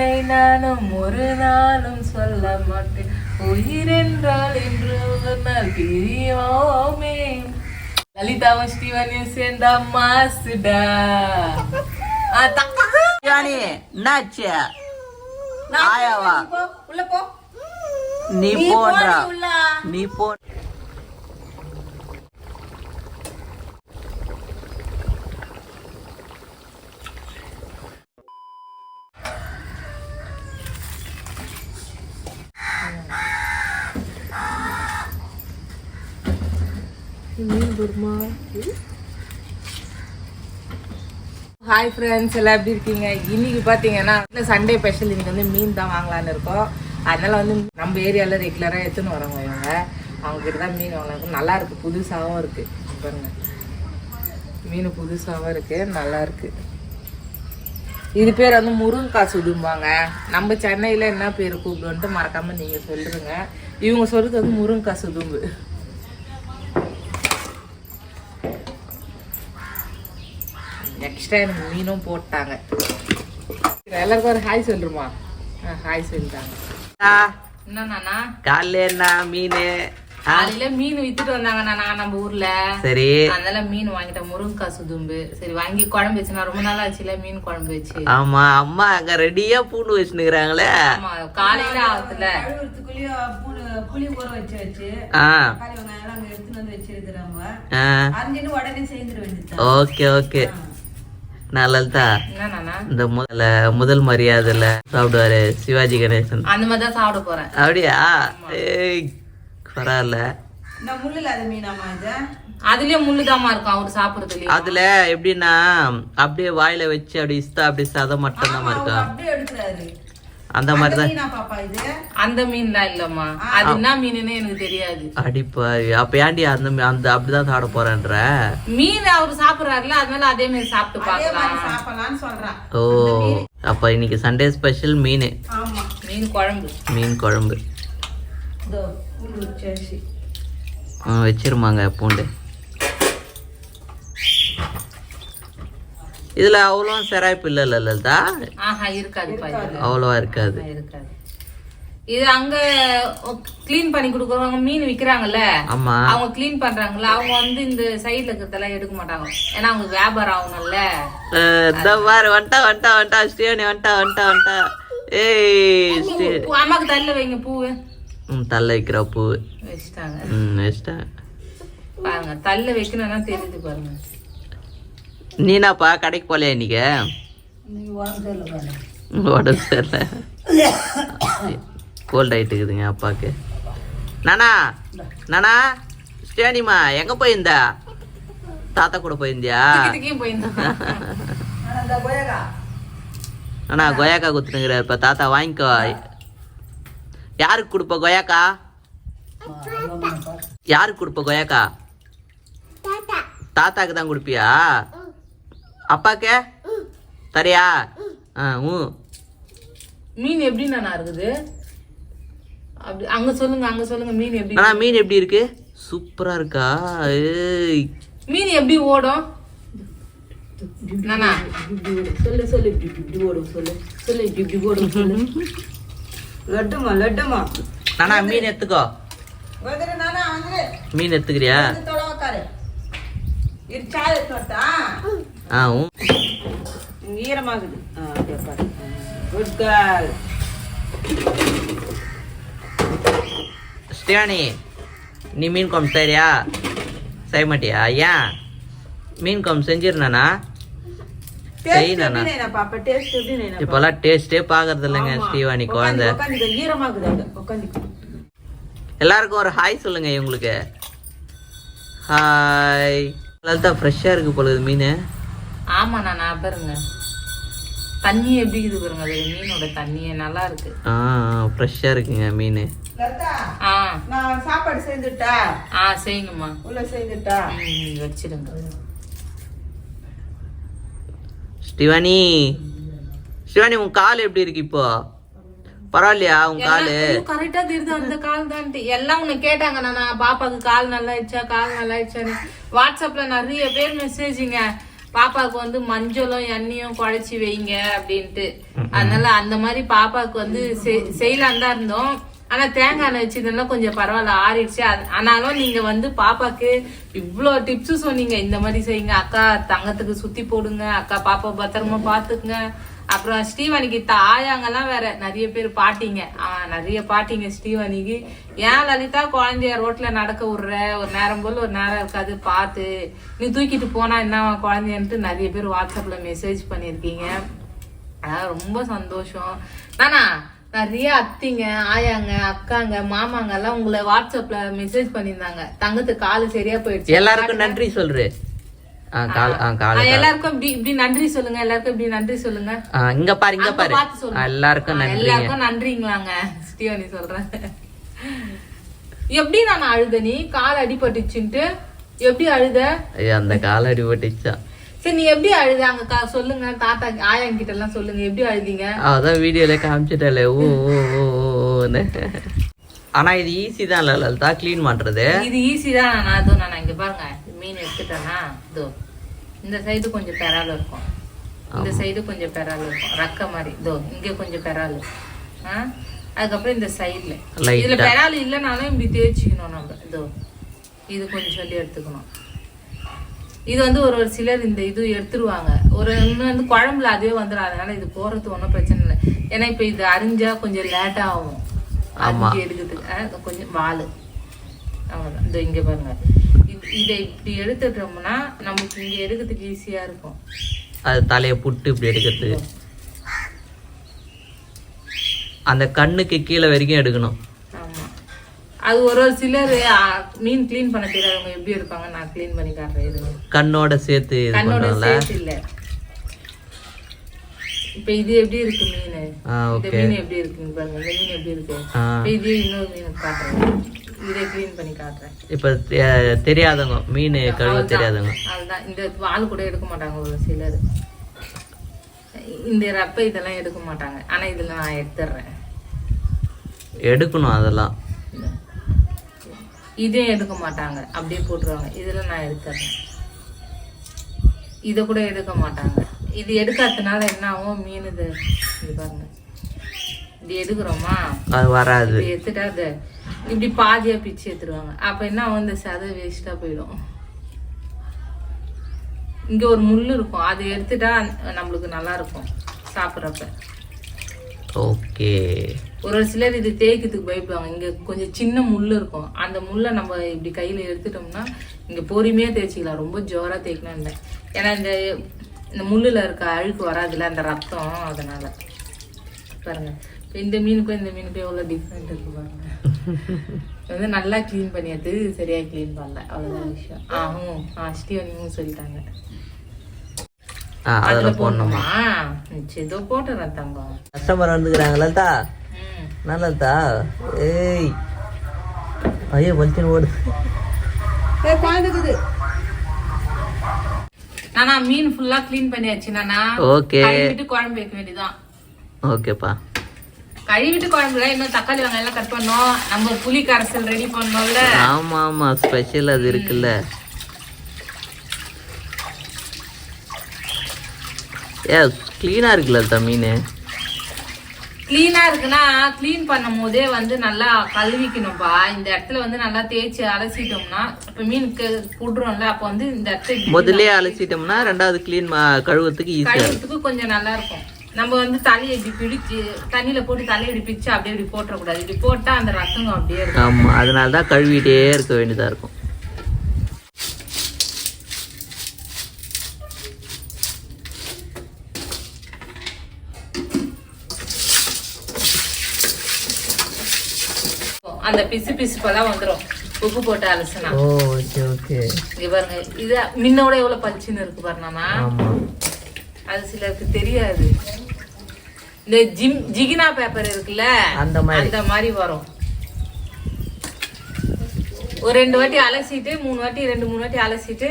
இல்லை நானும் ஒரு நாளும் சொல்ல மாட்டேன். உயிரென்றால் என்று ஒரு நாள் பிரியோமே. லலிதாவும் ஸ்ரீவாணியும் சேர்ந்தா மாசுடா. சிவானி என்னாச்சு? ஆயாவா? போ, உள்ள போ. நீ நீ போன்றா போடி உள்ள. மீன் போ ஹாய் ஃப்ரெண்ட்ஸ் எல்லாம் எப்படி இருக்கீங்க? இன்னைக்கு பார்த்தீங்கன்னா சண்டே ஸ்பெஷல் இன்னைக்கு வந்து மீன் தான் வாங்கலாம்னு இருக்கோம். அதனால வந்து நம்ம ஏரியாவில் ரெகுலராக எடுத்துன்னு வரவங்க இவங்க. அவங்க தான் மீன் வாங்கலாம். நல்லா இருக்கு. புதுசாகவும் இருக்கு. பாருங்க. மீன் புதுசாகவும் இருக்கு. நல்லா இருக்கு. இது பேர் வந்து முருங்கைக்காய் சுதும்பாங்க நம்ம சென்னையில் என்ன பேர் கூப்பிடுன்ட்டு மறக்காம நீங்கள் சொல்லுங்க. இவங்க சொல்றது வந்து முருங்கக்காய் சுதும்பு எக்ஸ்ட்ரா எனக்கு மீனும் போட்டாங்க. எல்லாருக்கும் ஒரு ஹாய் சொல்லுமா? ஹாய் சொல்லிட்டாங்க. என்னண்ணா காலைல என்ன மீன்? காலையில மீன் வித்துட்டு வந்தாங்க நானா நம்ம ஊர்ல. சரி. அதனால மீன் வாங்கிட்டேன். முருங்கைக்காய் சுதும்பு. சரி வாங்கி குழம்பு வச்சு நான் ரொம்ப நாள் ஆச்சுல மீன் குழம்பு வச்சு. ஆமா அம்மா அங்க ரெடியா பூண்டு வச்சுனுக்குறாங்களே ஆமா காலையில ஆகுதுல புளி ஊற வச்சு வச்சு ஆ. தக்காளி வெங்காயம் அங்க எடுத்துட்டு வந்து வச்சிருக்கிறாங்க. ஆ. அரிஞ்சிட்டு உடனே சேர்ந்துட வேண்டியது ஓகே ஓகே. நல்லதா. இந்த முதல்ல முதல் மரியாதைல சாப்பிடுவாரு சிவாஜி கணேசன். அந்த மாதிரி தான் சாப்பிட போறேன். அப்படியா? ஏய் பரவாயில்ல. அதுலயே முள்ளுதாமா இருக்கும் அவரு அதுல எப்படின்னா அப்படியே வாயில வச்சு அப்படி இஸ்தா அப்படி சதம் மட்டும் தான் இருக்கா? அப்படியே எடுக்கிறாரு. அந்த மாதிரி தான் மீனா பாப்பா இது? அந்த மீன்லாம் இல்லம்மா. அது என்ன மீனுன்னு எனக்கு தெரியாது. அடிப்பாவி. அப்ப ஏன்டி அந்த அந்த அப்படிதான் சாப்பிட போறேன்ற? மீன் அவரு சாப்பிடுறாருல அதனால அதே மாதிரி சாப்பிட்டு பார்க்கலாம். சாப்பிடலாம்னு சொல்றான் ஓ அப்ப இன்னைக்கு சண்டே ஸ்பெஷல் மீன். ஆமா. மீன் குழம்பு. மீன் குழம்பு. வச்சிருமாங்க பூண்டு. இதுல அவ்வளோ சிராய்ப்பு இல்ல லலிதா. ஆஹா இருக்காது அவ்வளோவா இருக்காது. இருக்காது. இது அங்க க்ளீன் பண்ணி கொடுக்குறவங்க மீன் விக்கிறாங்கல்ல? ஆமா. அவங்க க்ளீன் பண்றாங்கல்ல அவங்க வந்து இந்த சைடுல இருக்கிறதெல்லாம் எடுக்க மாட்டாங்க. ஏன்னா அவங்க வியாபாரம் ஆகணும்ல. இதோ பாரு வந்துட்டா வந்துட்டா வந்துட்டா ஸ்ரீவனி வந்துட்டா வந்துட்டா வந்துட்டா. ஏய் அம்மாக்கு தள்ள வைங்க பூவு. ம் தள்ள வைக்கிற பூ வச்சுட்டாங்க. ம் வச்சிட்டேன். பாருங்க தள்ள வைக்கணும்னா தெரியுது பாருங்க. நீனாப்பா கடைக்கு போலையா இன்னைக்கு? உடம்பு சரியில்லை. உடம்பு சரியில்ல கோல்ட் அப்பாவுக்கு நானா? நானா? ஸ்டேனிமா எங்க போயிருந்தா? தாத்தா கூட போயிருந்தியா? அண்ணா கொயாக்கா குத்துனுங்கிற இப்போ தாத்தா வாங்கிக்கோ. யாருக்கு கொடுப்ப கொயாக்கா யாருக்கு கொடுப்ப கொயாக்கா தாத்தாக்கு தான் கொடுப்பியா? அப்பாக்கே? தரியா? ஆ ஊ. மீன் எப்படி நானா இருக்குது? அப்படி அங்க சொல்லுங்க அங்க சொல்லுங்க மீன் எப்படி ஆனா மீன் எப்படி இருக்கு? சூப்பரா இருக்கா? ஏய். மீன் எப்படி ஓடும்? நானா சொல்லு சொல்லு இப்படி இப்படி ஓடும் சொல்லு. சொல்லு இப்படி இப்படி ஓடும் சொல்லு. லட்டுமா லட்டுமா. நானா மீன் எடுத்துக்கோ. வந்துரு நானா வந்துரு மீன் எடுத்துக்கிறியா? வந்து தொலை உக்காரு இது சாய் எடுத்து வரட்டா ஆ ஊ இங்க ஈரமாகுது குட் கேர்ள் ஸ்ரீவாணி நீ மீன் குழம்பு செய்றியா? செய்ய மாட்டியா? ஏன்? மீன் குழம்பு செஞ்சிருந்தானா? செய்யணா இப்பெல்லாம் டேஸ்டே பாக்குறது இல்லைங்க ஸ்ரீவாணி குழந்தை. எல்லாருக்கும் ஒரு ஹாய் சொல்லுங்க இவங்களுக்கு. ஹாய் லலிதா ஃப்ரெஷ்ஷாக இருக்கு போல இது மீன். ஆமா நானா பாருங்க. தண்ணி எப்படி இருக்குது பாருங்க அது மீனோட தண்ணியே நல்லா இருக்கு. ஆ ஃப்ரெஷ்ஷாக இருக்குங்க மீன். லதா ஆ. நான் சாப்பாடு செஞ்சுட்டா ஆ செய்யுங்கம்மா. உள்ள செஞ்சுட்டா வச்சிடுங்க ஸ்ரீவாணி ஸ்ரீவாணி உன் கால் எப்படி இருக்கு இப்போ? பரவாயில்லையா உன் காலு? கரெக்டா தெரியுது அந்த கால் தான் எல்லாம் உன்னை கேட்டாங்க நான் பாப்பாக்கு கால் நல்லா ஆயிடுச்சா கால் நல்லா ஆயிடுச்சான்னு. வாட்ஸ்அப்ல நிறைய பேர் மெசேஜுங்க பாப்பாவுக்கு வந்து மஞ்சளும் எண்ணெயும் குழைச்சி வைங்க அப்படின்ட்டு. அதனால அந்த மாதிரி பாப்பாவுக்கு வந்து செய்- செய்யலான்னு தான் இருந்தோம். ஆனா தேங்காய் எண்ணெய் வச்சதுனால கொஞ்சம் பரவாயில்ல ஆறிடுச்சு. அது- ஆனாலும் நீங்க வந்து பாப்பாக்கு இவ்வளோ டிப்ஸ் சொன்னீங்க. இந்த மாதிரி செய்யுங்க. அக்கா தங்கத்துக்கு சுத்தி போடுங்க. அக்கா பாப்பா பத்திரமா பாத்துக்குங்க. அப்புறம் ஸ்ரீவணிக்கு தாயாங்கெல்லாம் வேற நிறைய பேர் பாட்டிங்க. நிறைய பாட்டிங்க ஸ்ரீவணிக்கு. ஏன் லலிதா குழந்தைய ரோட்ல நடக்க விடுற? ஒரு நேரம் போல் ஒரு நேரம் இருக்காது பார்த்து நீ தூக்கிட்டு போனா என்ன குழந்தைன்ட்டு நிறைய பேர் வாட்ஸ்அப்ல மெசேஜ் பண்ணியிருக்கீங்க. அதான் ரொம்ப சந்தோஷம். நானா நிறைய அத்திங்க ஆயாங்க அக்காங்க மாமாங்க எல்லாம் உங்களை வாட்ஸ்அப்ல மெசேஜ் பண்ணியிருந்தாங்க. தங்கத்துக்கு காலு சரியா போயிடுச்சு. எல்லாருக்கும் நன்றி சொல்றேன். எல்லாருக்கும் இப்படி இப்படி நன்றி சொல்லுங்க எல்லாருக்கும் இப்படி நன்றி சொல்லுங்க. இங்க பாரு. இங்க எல்லாருக்கும் நன்றி எல்லாருக்கும் நன்றிங்களாங்க. ஸ்டீவனி சொல்றேன் எப்படி நான் அழுத நீ? கால் அடிபட்டுச்சுன்ட்டு எப்படி அழுத? அந்த கால் அடிபட்டுச்சா. சரி நீ எப்படி அழுத? அங்க சொல்லுங்க தாத்தா ஆயாங்க கிட்ட எல்லாம் சொல்லுங்க. எப்படி அழுதீங்க? அதான் வீடியோல காமிச்சிட்டல ஓ ஓ ஓ ஓன்னு ஆனா இது ஈஸி தான் லலிதா. க்ளீன் பண்றது. இது ஈஸி தான் நான். அதோ நான் இங்க பாருங்க. மீன் எடுத்துட்டேன்னா இதோ இந்த சைடு கொஞ்சம் பெறால் இருக்கும். இந்த சைடு கொஞ்சம் பெறால் இருக்கும். ரக்க மாதிரி. இதோ இங்க கொஞ்சம் பெறால். ஆ? அதுக்கப்புறம் இந்த சைடுல இதுல. பெறால் இல்லைனாலும் இப்படி தேய்ச்சிக்கணும் நம்ம. இதோ இது கொஞ்சம் சொல்லி எடுத்துக்கணும். இது வந்து ஒரு ஒரு சிலர் இந்த இது எடுத்துருவாங்க. ஒரு இன்னும் வந்து குழம்புல அதுவே வந்துடும் அதனால இது போறது ஒன்றும் பிரச்சனை இல்லை. ஏன்னா இப்போ இது அரிஞ்சா கொஞ்சம் லேட்டா ஆகும். அரிஞ்சு எடுக்கிறதுக்கு கொஞ்சம் வாலு. அவ்வளோதான் இந்த இங்க பாருங்க. இது- இப்படி எடுத்துட்டோம்னா நமக்கு இங்க எடுக்கிறதுக்கு ஈஸியா இருக்கும். அது தலையை புட்டு இப்படி எடுக்கிறதுக்கு அந்த கண்ணுக்கு கீழே வரைக்கும் எடுக்கணும். அது ஒரு ஒரு சிலர் மீன் க்ளீன் பண்ண தெரியாதவங்க எப்படி இருப்பாங்க? நான் க்ளீன் பண்ணி காட்டுறேன் கண்ணோட சேர்த்து கண்ணோட சேர்த்து இல்ல. இப்ப இது எப்படி இருக்கு மீன்? இந்த மீன் எப்படி இருக்குன்னு பாருங்க இந்த மீன் எப்படி இருக்கு? இது இன்னொரு மீன் காட்டுறேன். இதை க்ளீன் பண்ணி காட்டுறேன். இப்ப தெரியாதவங்க மீன் கழுவ தெரியாதவங்க. அதுதான் இந்த வால் கூட எடுக்க மாட்டாங்க ஒரு சிலர். இந்த ரப்ப இதெல்லாம் எடுக்க மாட்டாங்க. ஆனா இதுல நான் எடுத்துடுறேன் எடுக்கணும் அதெல்லாம். இதையும் எடுக்க மாட்டாங்க. அப்படியே போட்டுருவாங்க. இதுல நான் எடுத்துடுறேன் இதை கூட எடுக்க மாட்டாங்க. இது எடுக்காததுனால என்ன ஆகும்? மீன் இது இது பாருங்க. இது எடுக்கிறோமா? அது வராது. இப்படி எடுத்துட்டா அது இப்படி பாதியா பிச்சு எடுத்துருவாங்க. அப்ப என்ன இந்த சதை வேஸ்டா போயிடும். இங்க ஒரு முள்ளு இருக்கும். அது எடுத்துட்டா நம்மளுக்கு நல்லா இருக்கும் சாப்பிட்றப்ப. ஓகே. ஒரு ஒரு சிலர் இது தேய்க்கிறதுக்கு பயப்படுவாங்க. இங்க கொஞ்சம் சின்ன முள்ளு இருக்கும். அந்த முள்ளை நம்ம இப்படி கையில எடுத்துட்டோம்னா இங்க பொறுமையா தேய்ச்சிக்கலாம். ரொம்ப ஜோரா தேய்க்கணும் இல்லை. ஏன்னா இந்த இந்த முள்ளுல இருக்க அழுக்கு வராதுல்ல அந்த ரத்தம் அதனால. பாருங்க. இந்த மீனுக்கும் இந்த மீனுக்கும் எவ்வளவு டிஃப்ரெண்ட் இருக்கு பாருங்க. வந்து நல்லா க்ளீன் பண்ணியது சரியா க்ளீன் பண்ணல. அவ்வளவுதான் விஷயம். ஆகும் ஆ ஸ்ரீவனியும் சொல்லிட்டாங்க. ஆ அதுல போடணுமா போடணுமா? சரி இதோ போட்டுறேன் தங்கம். கஸ்டமர் வந்துக்கிறாங்க லலிதா. ம். என்ன லலிதா? ஏய் ஐயோ பல்ச்சின்னு ஓடு. நானா மீன் ஃபுல்லா க்ளீன் பண்ணியாச்சு நானா. ஓகே. குழம்பு வைக்க வேண்டியதுதான். ஓகேப்பா. கழுவிட்டு குழம்புல இன்னும் தக்காளி வெங்காயம் எல்லாம் கட் பண்ணோம். நம்ம புளி கரைசல் ரெடி பண்ணோம்ல. ஆமா ஆமா ஸ்பெஷல் அது இருக்குல்ல. ஏ க்ளீனா இருக்குல்ல லலிதா மீன்? கிளீனா இருக்குன்னா க்ளீன் பண்ணும் போதே வந்து நல்லா கழுவிக்கணும்பா. இந்த இடத்துல வந்து நல்லா தேய்ச்சி அலசிட்டோம்னா இப்ப மீனுக்கு குடுறோம்ல அப்ப வந்து இந்த இடத்துல முதல்ல அலசிட்டோம்னா ரெண்டாவது க்ளீன் கழுவுறதுக்கு ஈஸியா இருக்கும் கழுவுறதுக்கு கொஞ்சம் நல்லா இருக்கும். நம்ம வந்து தலையை இப்படி பிடிச்சு தண்ணியில போட்டு தலையை இப்படி பிடிச்சு அப்படியே இப்படி போட்டுறக்கூடாது. இப்படி போட்டா அந்த ரத்தம் அப்படியே இருக்கும். ஆமா அதனால தான் கழுவிட்டே இருக்க வேண்டியதா இருக்கும். அந்த பிசு பிசுப்பெல்லாம் வந்துரும். உப்பு போட்டு அலசுனா. Okay okay. பாருங்க இது முன்னோட எவ்வளவு பளிச்சுன்னு இருக்கு பாருங்கம்மா. அது சிலருக்கு தெரியாது. இந்த ஜிம் ஜிகினா பேப்பர் இருக்குல்ல? அந்த மாதிரி. அந்த மாதிரி வரும். ஒரு ரெண்டு வாட்டி அலசிட்டு மூணு வாட்டி ரெண்டு மூணு வாட்டி அலசிட்டு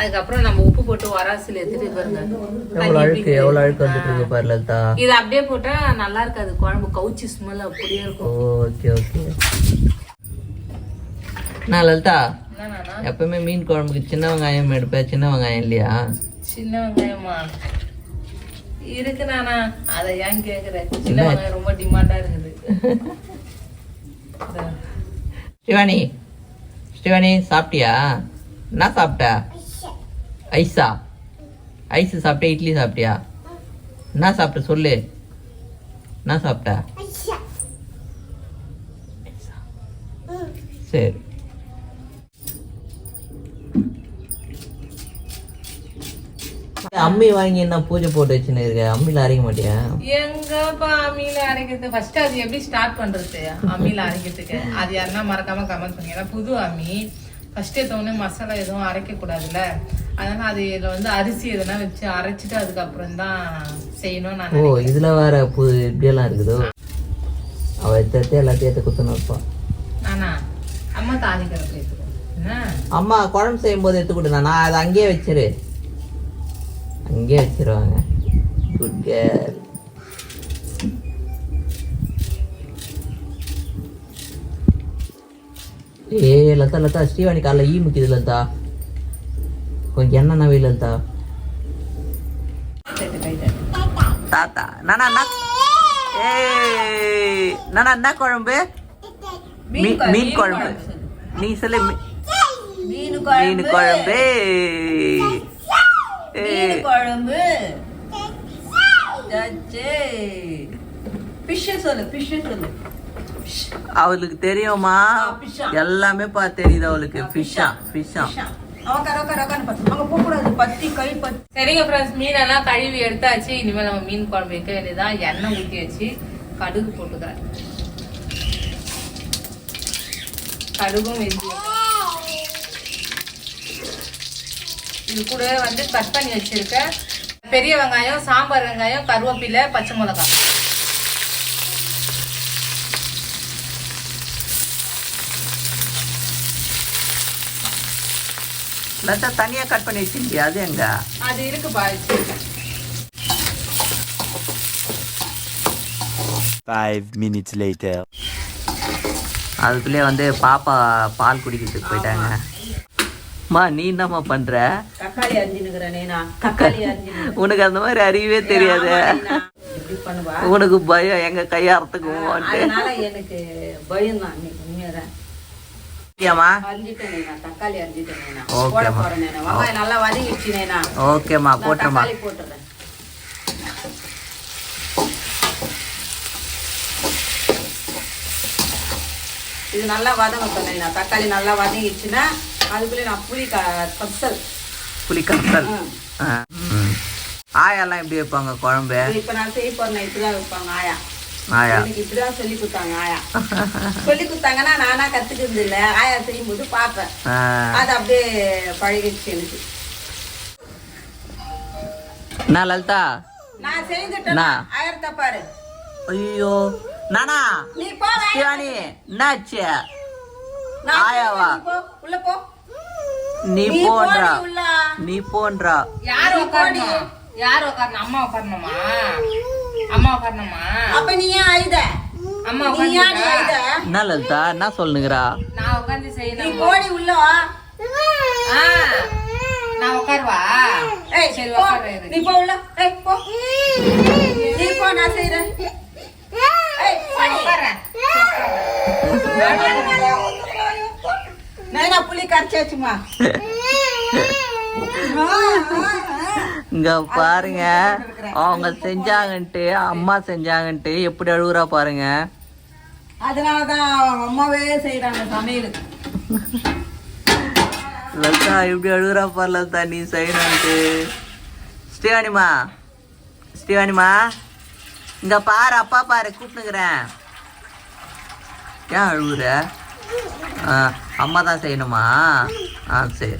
அதுக்கப்புறம் நம்ம உப்பு போட்டு வராசில் எடுத்துட்டு பாருங்க. எவ்வளவு அழுக்கு எவ்வளவு அழுக்கு வந்துட்டு இருக்கு பாரு லலிதா. இது அப்படியே போட்டா நல்லா இருக்காது. குழம்பு கவுச்சி ஸ்மெல் அப்படியே இருக்கும். Okay okay. நான் லலிதா. எப்பவுமே மீன் குழம்புக்கு சின்ன வெங்காயம் எடுப்பேன் சின்ன வெங்காயம் இல்லையா? சின்ன வெங்காயமா? இருக்கு நானா? அதை ஏன் கேக்குற சின்ன வெங்காயம் ரொம்ப டிமாண்டா இருக்குது. ஸ்ரீவாணி ஸ்ரீவாணி சாப்பிட்டியா? என்ன சாப்பிட்ட? ஐஸா? ஐஸ் சாப்பிட்டியா இட்லி சாப்பிட்டியா? என்ன சாப்பிட்ட? சொல்லு. என்ன சாப்பிட்ட? சரி. அம்மி வாங்கி என்ன பூஜை போட்டு வச்சுன்னு இருக்க? அம்மியில் அரைக்க மாட்டியா? எங்கப்பா அம்மியில அரைக்கிறது? ஃபர்ஸ்ட் அது எப்படி ஸ்டார்ட் பண்றது? அம்மியில அரைக்கிறதுக்கு. அது யாருன்னா மறக்காம கமெண்ட் பண்ணுங்க. ஏன்னா புது அம்மி ஃபர்ஸ்ட் எடுத்தோடனே மசாலா எதுவும் அரைக்க கூடாதுல்ல? அதனால அது இதுல வந்து அரிசி எதுனா வச்சு அரைச்சிட்டு அதுக்கப்புறம் தான் செய்யணும் நான் ஓ இதுல வேற புது இப்படியெல்லாம் இருக்குதோ? அவ எடுத்து எல்லாத்தையும் எடுத்து குத்துன்னு இருப்பா. நானா? அம்மா தாளிக்கிற பேசுறோம் என்ன? அம்மா குழம்பு செய்யும் போது எடுத்து கொடு நான். அதை அங்கேயே வச்சிரு. அங்கேயே வச்சிருவாங்க. குட் கேர்ள் ஏ லதா லதா ஸ்ரீவாணி காலைல ஈ முக்கியது லதா. கொஞ்சம் எண்ணெய் நவி லதா. தாத்தா நானா என்ன ஏய் நானா என்ன குழம்பு? மீன் குழம்பு நீ சொல்லு மீன் மீன் குழம்பு. குழம்பு. அவளுக்கு தெரியுமா? எல்லாமே பா தெரியுது அவளுக்கு. ஃபிஷ்ஷா ஃபிஷ்ஷா சரிங்க ஃப்ரெண்ட்ஸ் மீனெல்லாம் கழுவி எடுத்தாச்சு. இனிமேல் நம்ம மீன் குழம்பு வைக்க வேண்டியதான் எண்ணெய் ஊற்றி வச்சு கடுகு போட்டுக்கிறேன். கடுகும் வெந்தயம் இது கூட வந்து கட் பண்ணி வச்சிருக்க. பெரிய வெங்காயம் சாம்பார் வெங்காயம் கருவேப்பிலை பச்சை மிளகாய். லதா தனியா கட் பண்ணி வச்சிருக்கியா? அது எங்க? அது இருக்கு வச்சிருக்கேன் Five minutes later. அதுக்குள்ளே வந்து பாப்பா பால் குடிக்கிறதுக்கு போயிட்டாங்க. அம்மா நீ என்னம்மா பண்ற? தக்காளி அரிஞ்சுனுக்குறேன் நேனா. தக்காளி அரிஞ்சு உனக்கு அந்த மாதிரி அறிவே தெரியாது. உனக்கு பயம் எங்க கையாரத்துக்கும் அதனால எனக்கு பயம் தான் நீ உண்மையாதான். ஓகேம்மா. போட்டுருமா இது நல்லா வதங்கட்டும் நேனா. தக்காளி நல்லா வதங்கிடுச்சுன்னா அதுக்குள்ளே நான் புளி க கப்சல். புளி ம். ஆயாலாம் எப்படி வைப்பாங்க குழம்பு? இப்ப நான் செய்ய போறேன் இப்படிதான் வைப்பாங்க ஆயா. ஆயா. எனக்கு இப்படிதான் சொல்லி கொடுத்தாங்க ஆயா. சொல்லி கொடுத்தாங்கன்னா நானா கத்துக்கிறது இல்ல. ஆயா செய்யும்போது பார்ப்பேன். ஆ, அது அப்படியே பழகிடுச்சு எனக்கு. என்ன லலிதா. நான் செய்துட்டேன்? ஆயிரத்தா பாரு. ஐயோ. நானா? நீ போ. சிவானி என்னாச்சு? நான் ஆயாவா? உள்ள போ. நீ நீ போன்றா. நீ போன்றா. யார் உட்காரணும் யார் உட்காரணும் அம்மா உட்காரணுமா அம்மா உட்காரணுமா அப்ப நீ ஏன் அழுத? அம்மா நீ நீ உட்காந்து என்ன லலிதா? என்ன சொல்லுங்கிறா நான் உட்காந்து நீ செய்யணும் போடி உள்ள நான் உட்காருவா ஏய் சரி உட்காரு நீ போ உள்ள. ஏய் போ. நீ போ நான் செய்றேன். ஏய் போடி. நைனா புளி கரைச்சாச்சுமா இங்க பாருங்க அவங்க செஞ்சாங்கன்ட்டு அம்மா செஞ்சாங்கன்ட்டு எப்படி அழுகுறா பாருங்க அதனாலதான் அம்மாவே செய்யறாங்க சமையல் இப்படி அழுகுறா பாரு லலிதா நீ செய்யணும்ட்டு ஸ்ரீவாணிமா ஸ்ரீவாணிமா இங்க பாரு அப்பா பாரு கூப்பிட்டுக்கிறேன் ஏன் அழுகுற அம்மா தான் செய்யணுமா? ஆ சரி.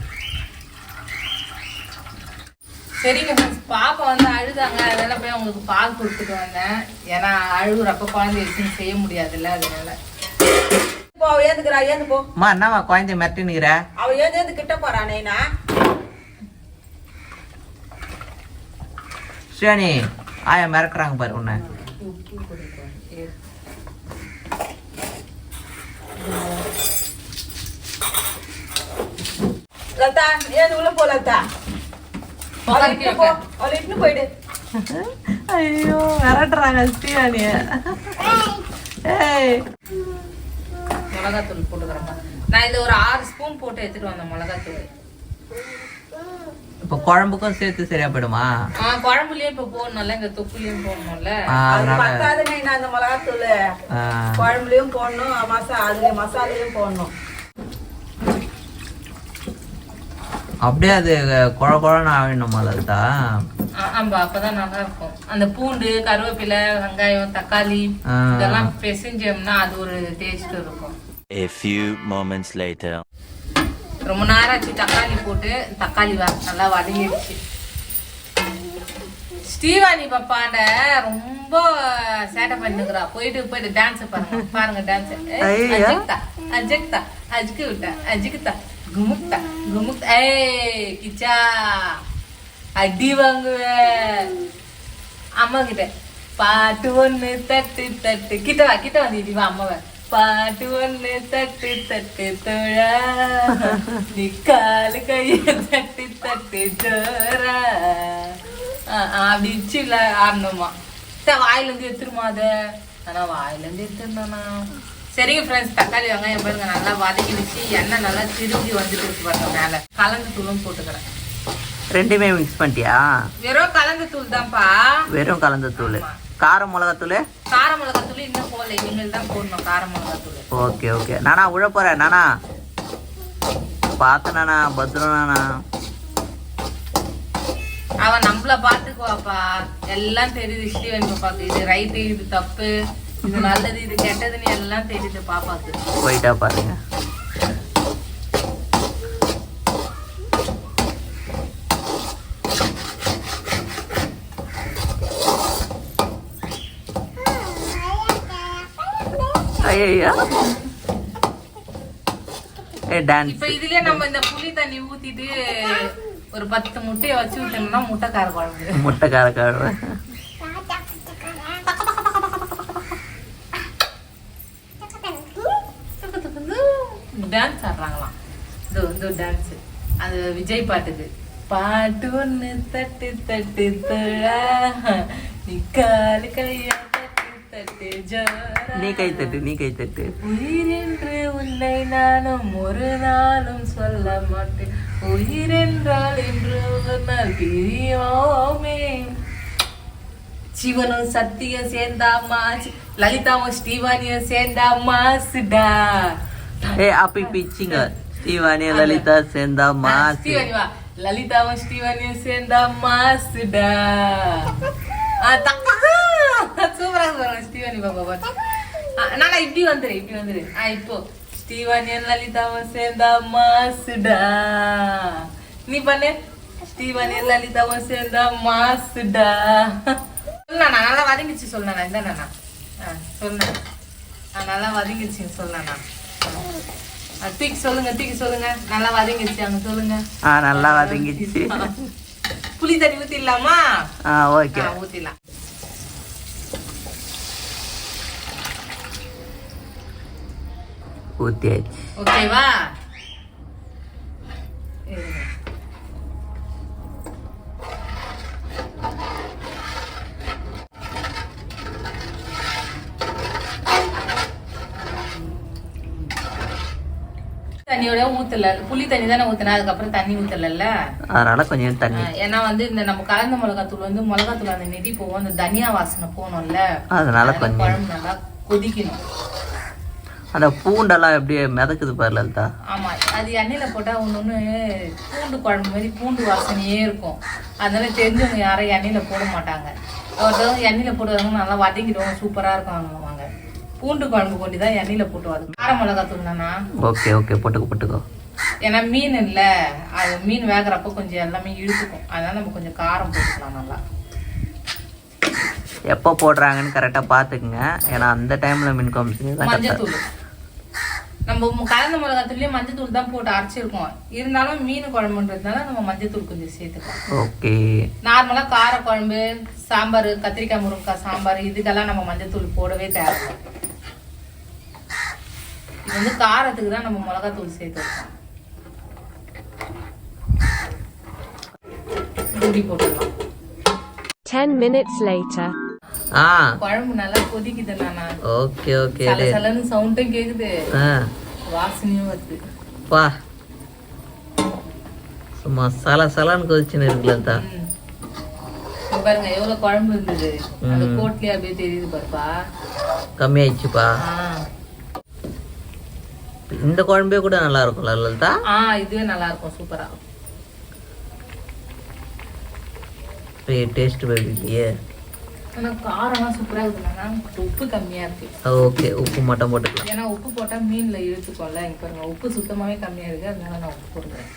சரிங்க பாப்பா வந்து அழுதாங்க. அதனால போய் அவங்களுக்கு பால் கொடுத்துட்டு வந்தேன். ஏன்னா அழுகுறப்ப குழந்தை வச்சுன்னு செய்ய முடியாதுல்ல அதனால. போ அவ ஏந்துக்கிறா. ஏந்து போ. அம்மா என்னம்மா குழந்தை மிரட்டினுக்கிற? அவ ஏந்து ஏந்து கிட்ட போறா நைனா ஸ்ரீவாணி ஆயா மிரட்டுறாங்க பாரு உன்னை. லதா ஏந்து உள்ள போ லதா. போயிடு. ஐயோ மிரட்டுறாங்க ஸ்ரீவாணிய ஏய். மிளகாத்தூள் போட்டுக்கிறேன் நான் இது ஒரு ஆறு ஸ்பூன் போட்டு எடுத்துட்டு வந்தேன் மிளகாத்தூள். இப்போ குழம்புக்கும் சேர்த்து சரியா போயிடுமா ஆ குழம்புலயும் இப்ப போடணும்ல இந்த தொக்குலயும் போடணும்ல. பத்தாதுன்னு நான் அந்த மிளகாத்தூள். குழம்புலயும் போடணும் மசா அதுல மசாலையும் போடணும். அப்படியே அது குழ குழன்னு ஆகணுமா ஆ, ஆமா அப்பதான் நல்லா இருக்கும் அந்த பூண்டு கருவேப்பிலை வெங்காயம் தக்காளி. இதெல்லாம் பிசைஞ்சோம்னா அது ஒரு டேஸ்ட் இருக்கும். A few moments later. ரொம்ப நேரம் ஆச்சு. தக்காளி போட்டு தக்காளி நல்லா வதங்கிடுச்சு. ஸ்ரீவாணி பாப்பாண்ட ரொம்ப சேட்டை பண்ணிக்கிறா போயிட்டு போயிட்டு டான்ஸ் பாருங்க. பாருங்க டான்ஸ். அஜிக்தா அஜிக்தா அஜிக்கு விட்டா அஜிக்குத்தா குமுக்தா குமுக்தா. ஏய் கிச்சா. அடி வாங்குவேன் அம்மா கிட்ட பாட்டு ஒண்ணு தட்டு தட்டு. கிட்ட வா கிட்ட வந்து இடி வா அம்மாவை. பாட்டு ஒண்ணு தட்டு தட்டு தோழா. நீ காலு கைய தட்டு தட்டு ஜோரா ஆ, ஆ, அப்படி இச்சில ஆடணுமா. சரி வாயில இருந்து எடுத்துருமா அத? ஆனா வாயில இருந்து எடுத்துருந்தானா சரிங்க ஃப்ரெண்ட்ஸ் தக்காளி வெங்காயம் பாருங்க நல்லா வதக்கி வச்சு எண்ணெய் நல்லா திரும்பி வந்துட்டு இருக்கு பாருங்க மேல. கலந்து தூளும் போட்டுக்கிறேன். ரெண்டுமே மிக்ஸ் பண்ணிட்டியா? வெறும் கலந்து தூள் தான்ப்பா. வெறும் கலந்த தூள். கார மிளகாத்தூள்? கார மிளகாத்தூள் இன்னும் போடல. இனிமேல் தான் போடணும் கார மிளகாத்தூள். Okay okay. நானா உழ போறேன் நானா. பார்த்து நானா பத்திரம் நானா. அவன் நம்மள பாத்துக்குவாப்பா எல்லாம் தெரியுது ஸ்ரீவன் பாப்பாக்கு இது ரைட்டு இது தப்பு. இது நல்லது இது கெட்டதுன்னு எல்லாம் தெரியுது பாப்பாக்கு போயிட்டா பாருங்க. ஐயா ஏ டான்ஸ் இப்ப இதுலயே நம்ம இந்த புளி தண்ணி ஊத்திட்டு ஒரு பத்து முட்டையை வச்சு விட்டோம்னா முட்டைக்கார குழம்பு முட்டைக்கார டான்ஸ் ஆடுறாங்களாம். இது வந்து டான்ஸ் அது விஜய் பாட்டுக்கு. பாட்டு ஒண்ணு தட்டு தட்டு தழா நீ காலு கையா நீ கை தட்டு நீ கை தட்டு உயிரென்று உன்னை நானும் ஒரு நாளும் சொல்ல மாட்டேன். உயிரென்றால் என்று பிரியோமே. சிவனும் சத்தியம் சேர்ந்தா மாசு லலிதாவும் ஸ்ரீவானியும் சேர்ந்தா மாசுடா. ஏ அப்பி பிச்சிங்க. ஸ்ரீவாணி லலிதா சேர்ந்தா மாசி. லலிதாவும் ஸ்ரீவானியும் சேர்ந்தா மாசுடா. சூப்பரா சொல்றாங்க ஸ்ரீவாணி பாப்பா பாட்டு ஆ, நானா இப்படி வந்துரு இப்படி வந்துரு. ஆ இப்போ. ஸ்ரீவானியும் லலிதாவும் சேர்ந்தா மாசுடா. நீ பண்ணு. ஸ்ரீவானியும் லலிதாவும் சேர்ந்தா மாசுடா. சொன்னா நல்லா வதங்கிச்சு சொன்னா இந்த நானா சொன்னேன் நல்லா வதங்கிச்சுன்னு சொன்னா தூக்கி சொல்லுங்க தூக்கி சொல்லுங்க. நல்லா வதங்கிச்சு அங்க சொல்லுங்க. ஆ நல்லா வதங்கிச்சு. புளி தண்ணி ஊத்திடலாமா? ஆ ஓகே. ஆ, ஊத்திடலாம். ஊத்தியாச்சு. ஓகேவா. தண்ணியோட ஊத்தல. புளி தண்ணி தானே ஊத்துனா அதுக்கப்புறம் தண்ணி ஊத்தல அதனால கொஞ்சம் தண்ணி. ஏன்னா வந்து இந்த நம்ம கலந்த மிளகாத்தூள் வந்து மிளகாத்தூள் அந்த நெடி போகும் அந்த தனியா வாசனை போகணும்ல அதனால கொஞ்சம். குழம்பு நல்லா கொதிக்கணும். அந்த பூண்டெல்லாம் எப்படி மிதக்குது பாரு லலிதா. ஆமா அது எண்ணெயில போட்டா ஒண்ணு ஒண்ணு பூண்டு குழம்பு மாதிரி பூண்டு வாசனையே இருக்கும். அதனால தெரிஞ்சவங்க யாரும் எண்ணெயில போட மாட்டாங்க. ஒருத்தவங்க எண்ணெயில போடுவாங்க நல்லா வதங்கிடுவாங்க சூப்பரா இருக்கும் வாங்க பூண்டு குழம்பு கொண்டு தான் எண்ணெயில போட்டு வதக்கும் கார மிளகாத்தூள் தானா? ஓகே ஓகே போட்டுக்கோ போட்டுக்கோ. ஏன்னா மீன் இல்ல. அது மீன் வேகுறப்ப கொஞ்சம் எல்லாமே இழுத்துக்கும். அதனால நம்ம கொஞ்சம் காரம் போட்டுக்கலாம் நல்லா. எப்போ போடுறாங்கன்னு கரெக்டாக பார்த்துக்குங்க. ஏன்னா அந்த டைமில் மீன் குழம்பு செஞ்சு தான் கரெக்டாக நம்ம கலந்த மிளகாத்தூள்லயே மஞ்சத்தூள் தான் போட்டு அரைச்சிருக்கோம். இருந்தாலும் மீன் குழம்புன்றதுனால நம்ம மஞ்சத்தூள் கொஞ்சம் சேர்த்துக்கலாம். ஓகே. நார்மலா கார குழம்பு சாம்பார் கத்திரிக்காய் முருங்கைக்காய் சாம்பார் இதுக்கெல்லாம் நம்ம மஞ்சத்தூள் போடவே தேவையில்லை இது வந்து காரத்துக்கு தான் நம்ம மிளகாத்தூள் சேர்த்துருக்கோம் மூடி போட்டுடலாம் 10 minutes later. ஆ. குழம்பு நல்லா கொதிக்குது நானா. Okay okay. சல சலன்னு சவுண்டும் கேக்குது. ஆ. வாசனையும் வருது. பா சும்மா சல சலன்னு கொதிச்சுன்னு இருக்குல்ல தா ம். இங்க பாருங்க எவ்வளவு குழம்பு இருந்தது. அந்த கோட்லயே அப்படியே தெரியுது பாருப்பா. கம்மியாயிடுச்சுப்பா. இந்த குழம்பே கூட நல்லா இருக்கும்ல லலிதா? ஆ இதுவே நல்லா இருக்கும் சூப்பரா டேஸ்ட் இல்லையே? ஆனா காரம்லாம் சூப்பரா இருக்குதுண்ணா உப்பு கம்மியா இருக்கு. ஓகே உப்பு மட்டும் போட்டுக்கலாம். ஏன்னா உப்பு போட்டா மீன்ல இழுத்துக்கோல இங்க உப்பு சுத்தமாவே கம்மியா இருக்கு. அதனால நான் உப்பு போடுறேன்.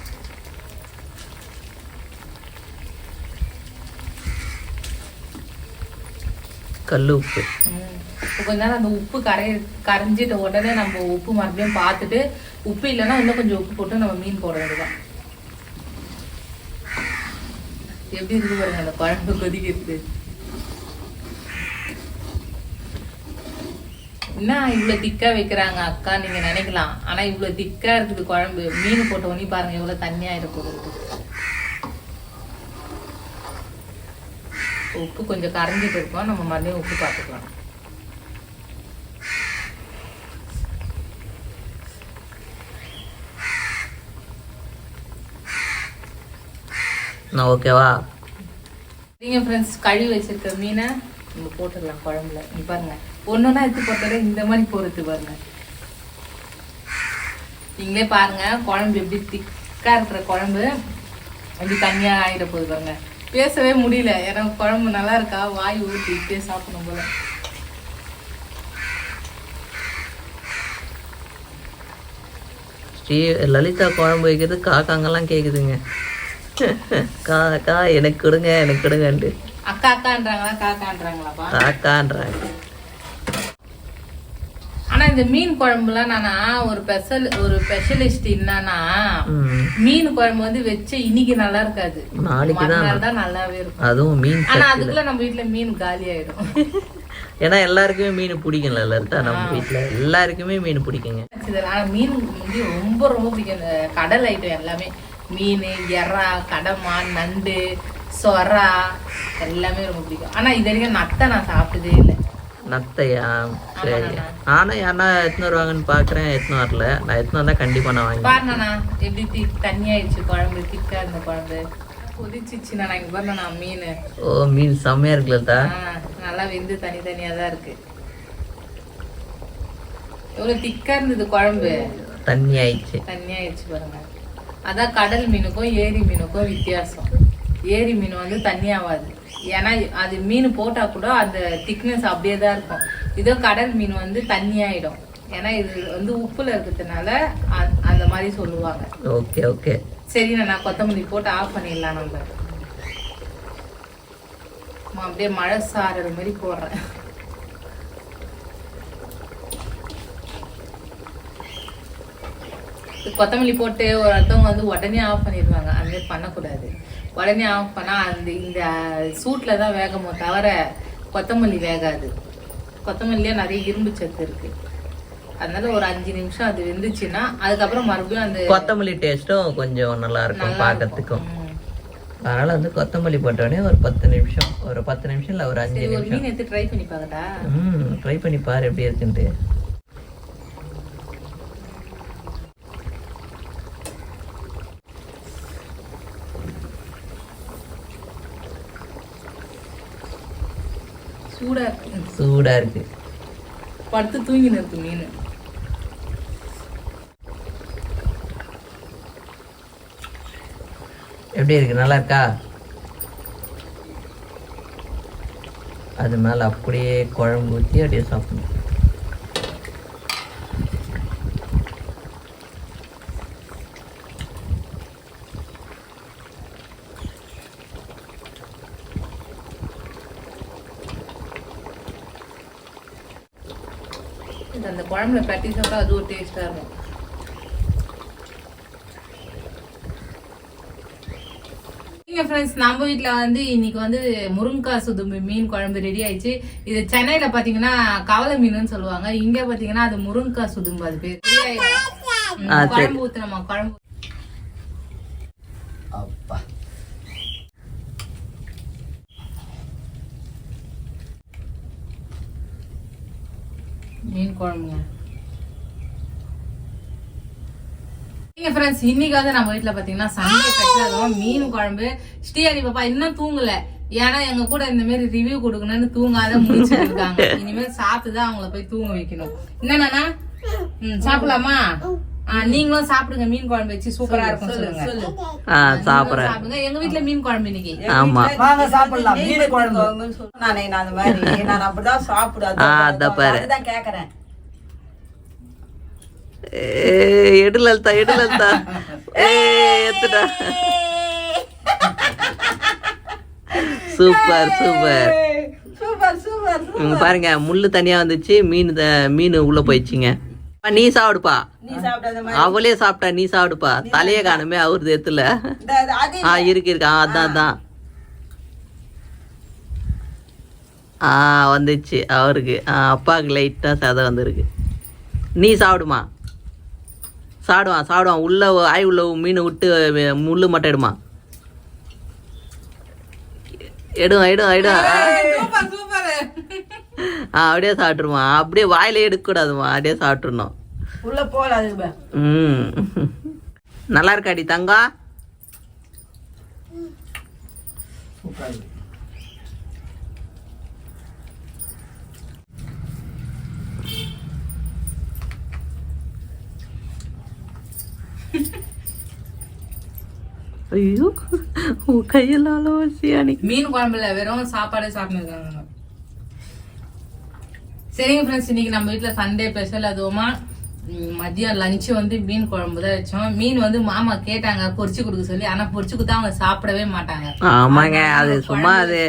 கல் உப்பு. கொஞ்ச நேரம் அந்த உப்பு கரைய கரைஞ்சிட்ட உடனே நம்ம உப்பு மறுபடியும் பார்த்துட்டு உப்பு இல்லைன்னா இன்னும் கொஞ்சம் உப்பு போட்டு நம்ம மீன் போட வேண்டியதான் எப்படி இருக்கு பாருங்க அந்த குழம்பு கொதிக்கிறது. என்ன இவ்வளவு திக்கா வைக்கிறாங்க அக்கா? நீங்க நினைக்கலாம். ஆனா இவ்வளவு திக்கா இருக்குது குழம்பு. மீன் போட்ட உடனே பாருங்க எவ்வளவு தண்ணியா இருக்கு. உப்பு கொஞ்சம் கரைஞ்சிட்டு இருக்கோம். நம்ம மறுபடியும் உப்பு பார்த்துக்கலாம். ஓகேவா நீங்க ஃப்ரெண்ட்ஸ் கழுவி வச்சிருக்க மீனை நம்ம போட்டுடலாம் குழம்புல. நீ பாருங்க. ஒன்னொன்னா எடுத்து போட்டாலே இந்த மாதிரி போறது பாருங்க. நீங்களே பாருங்க குழம்பு எப்படி திக்கா இருக்கிற குழம்பு எப்படி தண்ணியா ஆயிட போகுது பாருங்க. பேசவே முடியல. ஏன்னா குழம்பு நல்லா இருக்கா? வாய் ஊற்றி இப்படியே சாப்பிடணும் போல. ஸ்ரீ லலிதா குழம்பு வைக்கிறது காக்காங்கெல்லாம் கேக்குதுங்க. கா கா எனக்கு கொடுங்க எனக்கு கொடுங்கன்ட்டு. அக்கா அக்கான்றாங்களா காக்கான்றாங்களாப்பா? காக்கான்றாங்க. ஆனா இந்த மீன் குழம்புலாம் நானா ஒரு ஸ்பெஷல் ஒரு ஸ்பெஷலிஸ்ட் என்னன்னா. மீன் குழம்பு வந்து வச்சு இன்னைக்கு நல்லா இருக்காது. நாளைக்கு தான். நல்லாவே இருக்கும். அதுவும் மீன் ஆனா அதுக்குள்ள நம்ம வீட்ல மீன் காலி ஆயிடும். ஏன்னா எல்லாருக்குமே மீன் பிடிக்கும்ல லலிதா நம்ம வீட்டுல எல்லாருக்குமே மீன் பிடிக்குங்க. ஆனா மீன் வந்து ரொம்ப ரொம்ப பிடிக்கும். இந்த கடல் ஐட்டம் எல்லாமே. மீன் எறா கடமா நண்டு சொரா எல்லாமே ரொம்ப பிடிக்கும். ஆனா இது வரைக்கும் நத்தை நான் சாப்பிட்டதே இல்லை. நத்தையா? சரி. நானும் யாருன்னா எத்தனை வருவாங்கன்னு பாக்குறேன். எத்தனை வரல. நான் எத்தனை வந்தா கண்டிப்பா நான் வாங்கி பாருண்ணா எப்படி தி தண்ணி ஆயிடுச்சு குழம்பு திக்கா இருந்த குழம்பு. கொதிச்சிச்சு நான் பாருண்ணா மீன். ஓ மீன் செம்மையா இருக்குல்ல லலிதா ஆ, நல்லா வெந்து தனி தனியா தான் இருக்கு. எவ்வளவு திக்கா இருந்தது குழம்பு? தண்ணி ஆயிடுச்சு தண்ணி ஆயிடுச்சு பாருங்க. அதான் கடல் மீனுக்கும் ஏரி மீனுக்கும் வித்தியாசம். ஏரி மீன் வந்து தண்ணி ஆகாது ஏன்னா அது மீன் போட்டா கூட அந்த திக்னஸ் அப்படியே தான் இருக்கும். இதோ கடல் மீன் வந்து தண்ணி ஆயிடும். ஏன்னா இது வந்து உப்புல இருக்கிறதுனால அந்த மாதிரி சொல்லுவாங்க. Okay okay. சரி நான் கொத்தமல்லி போட்டு ஆஃப் பண்ணிடலாம் நம்ம. அப்படியே மழை சாரல் மாதிரி போடுறேன். கொத்தமல்லி போட்டு ஒரு ஒருத்தவங்க வந்து உடனே ஆஃப் பண்ணிடுவாங்க. அந்த மாதிரி பண்ணக்கூடாது. உடனே ஆஃப் பண்ணா அந்த இந்த சூட்ல தான் வேகமோ தவிர கொத்தமல்லி வேகாது. கொத்தமல்லியா நிறைய இரும்பு சத்து இருக்கு. அதனால ஒரு அஞ்சு நிமிஷம் அது வெந்துச்சுன்னா அதுக்கப்புறம் மறுபடியும் அந்த கொத்தமல்லி டேஸ்ட்டும் கொஞ்சம் நல்லா இருக்கும் பார்க்கறதுக்கும். அதனால வந்து கொத்தமல்லி போட்டோடனே ஒரு பத்து நிமிஷம் ஒரு பத்து நிமிஷம் இல்ல ஒரு அஞ்சு நிமிஷம். மீன் எடுத்து ட்ரை பண்ணி பார்க்கட்டா? ம் ட்ரை பண்ணி பாரு எப்படி இருக்குன்ட்டு. சூடா இருக்கு. சூடா இருக்கு. படுத்து தூங்கின்னு இருக்கு மீன். எப்படி இருக்கு? நல்லா இருக்கா? அது மேல அப்படியே குழம்பு ஊற்றி அப்படியே சாப்பிடணும். நம்ம பட்டி சாப்பிட்டா அது ஒரு டேஸ்ட்டாக இருக்கும். நீங்கள் ஃப்ரெண்ட்ஸ் நம்ம வீட்டில் வந்து இன்னைக்கு வந்து முருங்கக்காய் சுதும்பு மீன் குழம்பு ரெடி ஆயிடுச்சு. இது சென்னையில் பார்த்தீங்கன்னா கவலை மீனுன்னு சொல்லுவாங்க. இங்கே பார்த்தீங்கன்னா அது முருங்கக்காய் சுதும்பு அது பேர். குழம்பு ஊற்றுனமா குழம்பு அப்பா. மீன் குழம்புங்க. நீங்க ஃப்ரெண்ட்ஸ் இன்னைக்கு வந்து நம்ம வீட்ல பாத்தீங்கன்னா சண்டே ஸ்பெஷல் மீன் குழம்பு. ஸ்ரீஹரி பாப்பா இன்னும் தூங்கல. ஏன்னா எங்க கூட இந்த மாதிரி ரிவ்யூ கொடுக்கணும்னு தூங்காத முடிச்சுட்டு இருக்காங்க. இனிமேல் சாப்பிட்டு தான் அவங்கள போய் தூங்க வைக்கணும். என்னன்னா ம் சாப்பிடலாமா? ஆ, நீங்களும் சாப்பிடுங்க. மீன் குழம்பு வச்சு சூப்பரா இருக்கும் சொல்லுங்க. சாப்பிட்றேன். சாப்பிடுங்க. எங்க வீட்ல மீன் குழம்பு இன்னைக்கு? ஆமா. வாங்க சாப்பிடலாம். மீன் குழம்பு. நானே நான் அந்த மாதிரி நான் அப்படிதான் சாப்பிடுவேன். அதான் பாரு. கேக்குறேன். எடு லலிதா எடு லலிதா ஏ எத்துடா சூப்பர். சூப்பர் பாருங்க முள்ளு தனியா வந்துச்சு மீன் மீன் உள்ள போயிடுச்சுங்க. நீ சாப்பிடுப்பா. அவளே சாப்பிட்டா நீ சாப்பிடுப்பா. தலையே காணுமே அவரு அது ஆ இருக்கு இருக்கு. ஆ அதான் அதான். ஆ வந்துச்சு அவருக்கு. அப்பாவுக்கு லைட்டாக சதை வந்திருக்கு. நீ சாப்பிடுமா? சாப்பிடுவான் சாப்பிடுவான் உள்ள ஆய் உள்ள மீனை விட்டு முள்ளு மட்டும் எடுமா சூப்பர் சூப்பர். ஆ அப்படியே சாப்பிட்ருமா அப்படியே வாயில எடுக்கக்கூடாதுமா அப்படியே சாப்பிட்றணும் உள்ள போல அதுக்கு பே. ம். நல்லா இருக்காடி தங்கம் ஐயோ உன் கையெல்லாம் வசியானி மீன் குழம்புல வெறும் சாப்பாடே சாப்பிட்டுருக்காங்க சரிங்க ஃப்ரெண்ட்ஸ் இன்னைக்கு நம்ம வீட்ல சண்டே ஸ்பெஷல் அதுவுமா மதியம் லஞ்சு வந்து மீன் குழம்பு தான் வச்சோம். மீன் வந்து மாமா கேட்டாங்க பொரிச்சு கொடுக்க சொல்லி. ஆனா பொரிச்சு கொடுத்தா அவங்க சாப்பிடவே மாட்டாங்க. ஆமாங்க அது சும்மா அது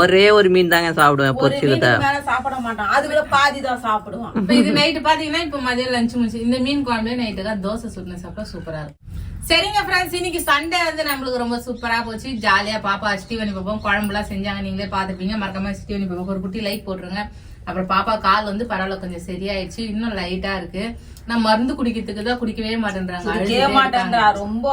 ஒரே ஒரு மீன் தாங்க சாப்பிடுவேன் மீனுக்கு மேல சாப்பிட மாட்டான். அதுக்குள்ள பாதி தான் சாப்பிடுவான். இப்ப இது நைட்டு பாத்தீங்கன்னா இப்ப மதியம் லஞ்ச் முடிச்சு இந்த மீன் குழம்பு நைட்டு தான் தோசை சுட்டு சாப்பிட்டா சூப்பரா இருக்கும். சரிங்க ஃப்ரெண்ட்ஸ் இன்னைக்கு சண்டே வந்து நம்மளுக்கு ரொம்ப சூப்பரா போச்சு. ஜாலியா பாப்பா ஸ்டீவனி பாப்போம் குழம்புலாம் செஞ்சாங்க. நீங்களே பாத்துப்பீங்க மறக்காம ஸ்டீவனி பாப்பாக்கு ஒரு குட்டி லைக் போட்டுருங்க. அப்புறம் பாப்பா கால் வந்து பரவாயில்ல கொஞ்சம் சரியாயிடுச்சு. இன்னும் லைட்டா இருக்கு. நான் மருந்து குடிக்கிறதுக்கு தான் குடிக்கவே மாட்டேன்றாங்க. மாட்டேன்றா. ரொம்ப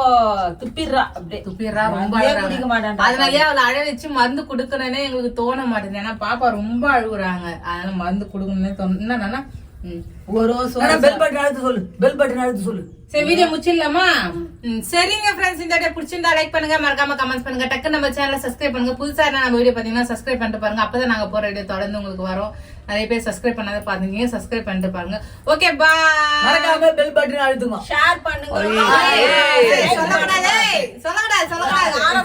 துப்பிடுறா. அப்படியே துப்பிடுறா ரொம்ப. குடிக்க மாட்டேன்றா. அதனாலயே அவளை அழ வச்சு மருந்து குடுக்கணும்னே எங்களுக்கு தோண மாட்டேங்குது ஏன்னா பாப்பா ரொம்ப அழுகுறாங்க. அதனால மருந்து குடுக்கணும்னே என்னன்னா. ஒரு பெல் பட்டன் அழுத்து சொல்லு. பெல் பட்டன் அழுத்து சொல்லு. சரி வீடியோ முடிச்சிடலாமா? ம், சரிங்க ஃப்ரெண்ட்ஸ் இந்த வீடியோ பிடிச்சிருந்தா லைக் பண்ணுங்க. மறக்காம கமெண்ட் பண்ணுங்க. டக்கு நம்ம சேனலை சப்ஸ்கிரைப் பண்ணுங்க. புதுசா என்ன நம்ம வீடியோ பாத்தீங்கன்னா சப்ஸ்கிரைப் பண்ணிட்டு பாருங்க. அப்பதான் நாங்க போற வீடியோ தொடர்ந்து உங்களுக்கு வரும். நிறைய பேர் சப்ஸ்கிரைப் பண்ணாத பாத்தீங்க சப்ஸ்கிரைப் பண்ணிட்டு பாருங்க. ஓகே பாய் மறக்காம பெல் பட்டன் அழுத்துங்க ஷேர் பண்ணுங்க. சொல்லக்கூடாது. சொல்லக்கூடாது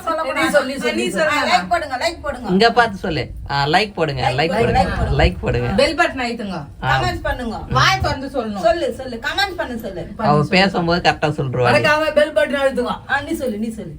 சொல்லக்கூடாது. நீ சொல்லு, நீ சொல்லு, நீ நீ சொல்லு. சொல்லு. லைக் பண்ணுங்க லைக் பண்ணுங்க. இங்க பார்த்து சொல்லு. லைக் போடுங்க லைக் போடுங்க. லைக் போடுங்க. பெல் பட்டன் அழுத்துங்க. கமெண்ட் பண்ணுங்க. வாய் திறந்து சொல்லணும். சொல்லு சொல்லு. கமெண்ட் பண்ணு சொல்லு. அவ பேசும்போது கரெக்டா சொல்றாரு மறக்காம பெல் பட்டன் அழுத்துங்க நீ சொல்லு நீ சொல்லு.